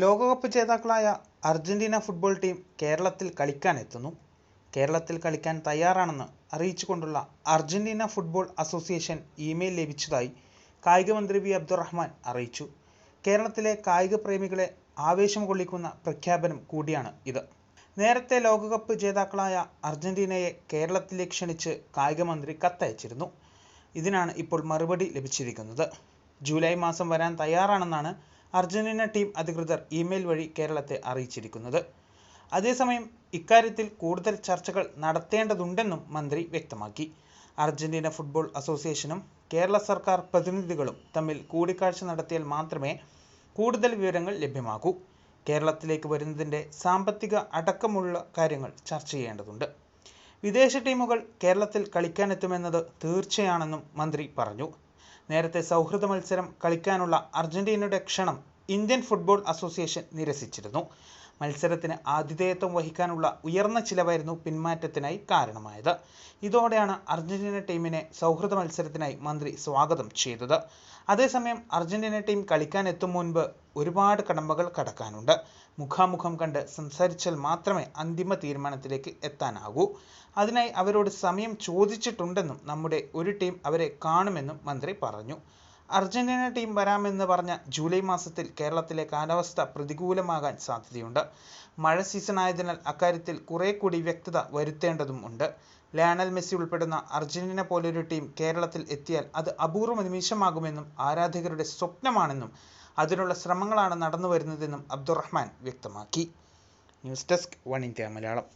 ലോകകപ്പ് ജേതാക്കളായ Argentina football team കേരളത്തിൽ കളിക്കാൻ എത്തുന്നു കേരളത്തിൽ കളിക്കാൻ തയ്യാറാണെന്ന് അറിയിച്ചുകൊണ്ടുള്ള അർജന്റീന ഫുട്ബോൾ അസോസിയേഷൻ ഇമെയിൽ ലഭിച്ചതായി കായികമന്ത്രി വി അബ്ദുറഹ്മാൻ അറിയിച്ചു. കേരളത്തിലെ കായിക പ്രേമികളെ ആവേശം കൊള്ളിക്കുന്ന പ്രഖ്യാപനം കൂടിയാണ് ഇത്. നേരത്തെ ലോകകപ്പ് ജേതാക്കളായ അർജന്റീനയെ കേരളത്തിലേക്ക് ക്ഷണിച്ച് കായികമന്ത്രി കത്തയച്ചിരുന്നു. ഇതിനാണ് ഇപ്പോൾ മറുപടി ലഭിച്ചിരിക്കുന്നത്. ജൂലൈ മാസം വരാൻ തയ്യാറാണെന്നാണ് അർജന്റീന ടീം അധികൃതർ ഇമെയിൽ വഴി കേരളത്തെ അറിയിച്ചിരിക്കുന്നത്. അതേസമയം ഇക്കാര്യത്തിൽ കൂടുതൽ ചർച്ചകൾ നടത്തേണ്ടതുണ്ടെന്നും മന്ത്രി വ്യക്തമാക്കി. അർജന്റീന ഫുട്ബോൾ അസോസിയേഷനും കേരള സർക്കാർ പ്രതിനിധികളും തമ്മിൽ കൂടിക്കാഴ്ച നടത്തിയാൽ മാത്രമേ കൂടുതൽ വിവരങ്ങൾ ലഭ്യമാകൂ. കേരളത്തിലേക്ക് വരുന്നതിന്റെ സാമ്പത്തിക അടക്കമുള്ള കാര്യങ്ങൾ ചർച്ച ചെയ്യേണ്ടതുണ്ട്. വിദേശ ടീമുകൾ കേരളത്തിൽ കളിക്കാനെത്തുമെന്നത് തീർച്ചയാണെന്നും മന്ത്രി പറഞ്ഞു. നേരത്തെ സൗഹൃദ മത്സരം കളിക്കാനുള്ള അർജന്റീനയുടെ ക്ഷണം ഇന്ത്യൻ ഫുട്ബോൾ അസോസിയേഷൻ നിരസിച്ചിരുന്നു. മത്സരത്തിന് ആതിഥേയത്വം വഹിക്കാനുള്ള ഉയർന്ന ചിലവായിരുന്നു പിന്മാറ്റത്തിനായി കാരണമായത്. ഇതോടെയാണ് അർജന്റീന ടീമിനെ സൗഹൃദ മത്സരത്തിനായി മന്ത്രി സ്വാഗതം ചെയ്തത്. അതേസമയം അർജന്റീന ടീം കളിക്കാൻ കളിക്കാനെത്തും മുൻപ് ഒരുപാട് കടമ്പകൾ കടക്കാനുണ്ട്. മുഖാമുഖം കണ്ട് സംസാരിച്ചാൽ മാത്രമേ അന്തിമ തീരുമാനത്തിലേക്ക് എത്താനാകൂ. അതിനായി അവരോട് സമയം ചോദിച്ചിട്ടുണ്ടെന്നും നമ്മുടെ ഒരു ടീം അവരെ കാണുമെന്നും മന്ത്രി പറഞ്ഞു. അർജന്റീന ടീം വരാമെന്ന് പറഞ്ഞ ജൂലൈ മാസത്തിൽ കേരളത്തിലെ കാലാവസ്ഥ പ്രതികൂലമാകാൻ സാധ്യതയുണ്ട്. മഴ സീസൺ ആയതിനാൽ അക്കാര്യത്തിൽ കുറേക്കൂടി വ്യക്തത വരുത്തേണ്ടതും ഉണ്ട് ലയണൽ മെസ്സി ഉൾപ്പെടുന്ന അർജന്റീന പോലൊരു ടീം കേരളത്തിൽ എത്തിയാൽ അത് അപൂർവ നിമിഷമാകുമെന്നും ആരാധകരുടെ സ്വപ്നമാണെന്നും അതിനുള്ള ശ്രമങ്ങളാണ് നടന്നു വരുന്നതെന്നും അബ്ദുറഹ്മാൻ വ്യക്തമാക്കി. News desk one India Malayalam